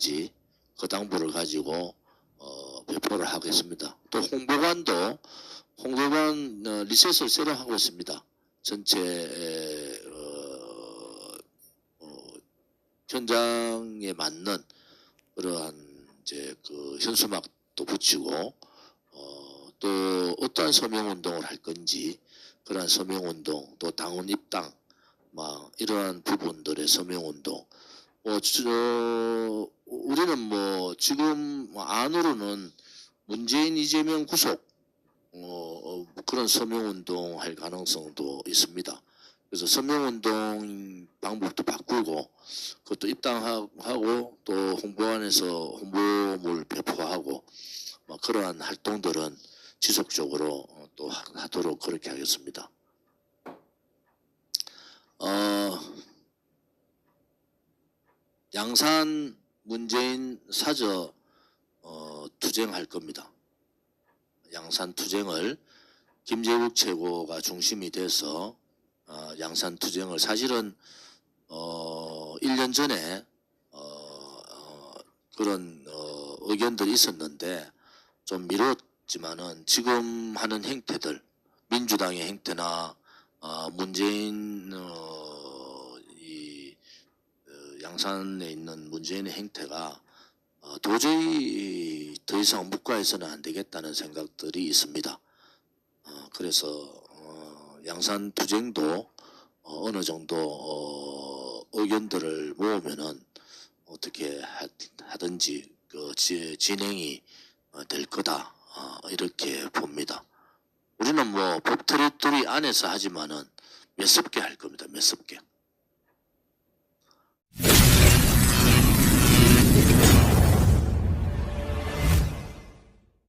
지 그 당부를 가지고 어, 배포를 하겠습니다. 또 홍보관도 홍보관 어, 리셋을 새로 하고 있습니다. 전체 에, 어, 어, 현장에 맞는 그러한 이제 그 현수막도 붙이고 어, 또 어떠한 서명 운동을 할 건지 그러한 서명 운동 또 당원 입당 막 이러한 부분들의 서명 운동 뭐 저, 우리는 뭐 지금 뭐 안으로는 문재인 이재명 구속 어, 어, 그런 서명 운동 할 가능성도 있습니다. 그래서 서명 운동 방법도 바꾸고 그것도 입당하고 또 홍보안에서 홍보물 배포하고 뭐 그러한 활동들은 지속적으로 어, 또 하- 하도록 그렇게 하겠습니다. 어, 양산 문재인 사저 어, 투쟁할 겁니다. 양산 투쟁을 김재국 최고가 중심이 돼서 어, 양산 투쟁을 사실은 어, 1년 전에 어, 어, 그런 어, 의견들이 있었는데 좀 미뤘지만은 지금 하는 행태들 민주당의 행태나 어, 문재인 어, 이 어, 양산에 있는 문재인의 행태가 어, 도저히 더 이상 묵과해서는 안 되겠다는 생각들이 있습니다. 어, 그래서 어, 양산 투쟁도 어, 어느 정도 어, 의견들을 모으면은 어떻게 하, 하든지 그 지, 진행이 어, 될 거다 어, 이렇게 봅니다. 우리는 뭐법 테리토리 안에서 하지만은 몇십 개 할 겁니다. 몇십 개.